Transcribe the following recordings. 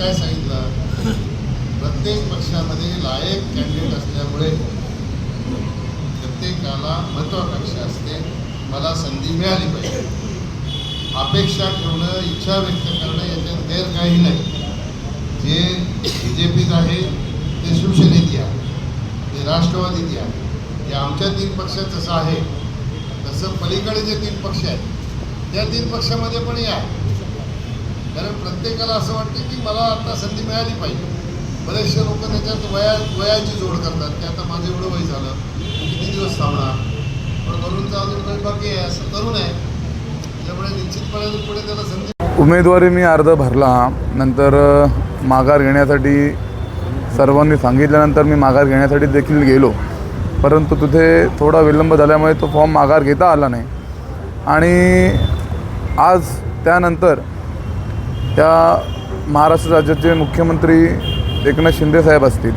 काय सांगितलं? प्रत्येक पक्षामध्ये लायक कॅन्डिडेट असल्यामुळे प्रत्येकाला महत्वाकांक्षा असते. मला संधी मिळाली पाहिजे. अपेक्षा ठेवणं इच्छा व्यक्त करणं याच्यात गैर काही नाही. जे बी जे पीत आहे ते शिवसेनेत या ते राष्ट्रवादीत या ते आमच्या तीन पक्षात जसं आहे तसं पलीकडे जे तीन पक्ष आहेत त्या तीन पक्षामध्ये पण या. कारण प्रत्येकाला असं वाटतं की मला आता संधी मिळाली पाहिजे. बरेचसे लोक त्याच्यात वया वयाची जोड करतात की आता माझं एवढं वय झालं किती दिवस थांबणार? पण तरुणचा अजून काही बाकी आहे असं तरुण आहे. त्यामुळे निश्चितपणे पुढे त्याला संधी उमेदवारी मी अर्ज भरला नंतर माघार घेण्यासाठी सर्वांनी सांगितल्यानंतर मी माघार घेण्यासाठी देखील गेलो. परंतु तिथे थोडा विलंब झाल्यामुळे तो फॉर्म माघार घेता आला नाही. आणि आज त्यानंतर त्या महाराष्ट्र राज्याचे मुख्यमंत्री एकनाथ शिंदे साहेब असतील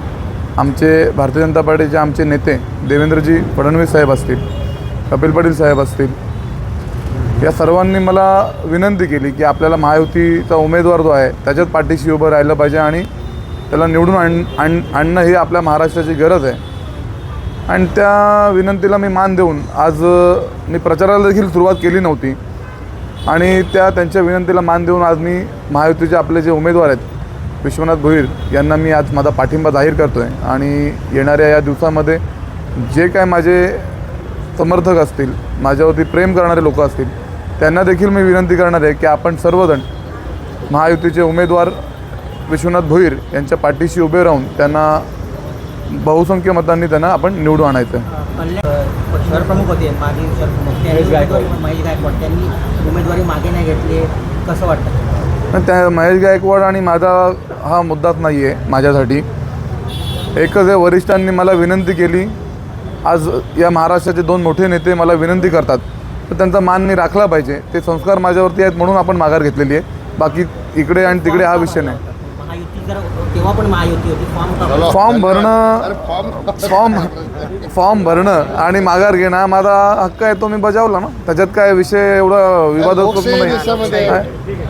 आमचे भारतीय जनता पार्टीचे आमचे नेते देवेंद्रजी फडणवीस साहेब असतील कपिल पाटील साहेब असतील या सर्वांनी मला विनंती केली की आपल्याला महायुतीचा उमेदवार जो आहे त्याच्यात पाठीशी उभं राहिलं पाहिजे आणि त्याला निवडून आण आण आणणं ही आपल्या महाराष्ट्राची गरज आहे. आणि त्या विनंतीला मी मान देऊन आज मी प्रचाराला देखील सुरुवात केली नव्हती. आणि त्या त्यांच्या विनंतीला मान देऊन आज मी महायुतीचे आपले जे उमेदवार आहेत विश्वनाथ भोईर यांना मी आज माझा पाठिंबा जाहीर करतो आहे आणि येणाऱ्या या दिवसामध्ये जे काय माझे समर्थक असतील माझ्यावरती प्रेम करणारे लोक असतील त्यांना देखील मी विनंती करणार आहे की आपण सर्वजण महायुतीचे उमेदवार विश्वनाथ भोईर यांच्या पाठीशी उभे राहून त्यांना बहुसंख्य मतांनी त्यांना आपण निवडून आणायचं शहरप्रमुख होते माजी शहरप्रमुख महेश गायकवाड. त्यांनी उमेदवारी मागे नाही घेतली. कसं वाटतं? पण त्या महेश गायकवाड आणि माझा हा मुद्दाच नाही आहे माझ्यासाठी. एकच आहे वरिष्ठांनी मला विनंती केली. आज या महाराष्ट्राचे दोन मोठे नेते मला विनंती करतात. तर त्यांचा मान मी राखला पाहिजे. ते संस्कार माझ्यावरती आहेत म्हणून आपण माघार घेतलेली आहे. बाकी इकडे आणि तिकडे हा विषय नाही. जर तेव्हा पण महायुती होती फॉर्म फॉर्म भरणं फॉर्म फॉर्म भरणं आणि माघार घेणं हा माझा हक्क आहे तो मी बजावला ना. त्याच्यात काय विषय एवढा लोकशाही देशामध्ये नाही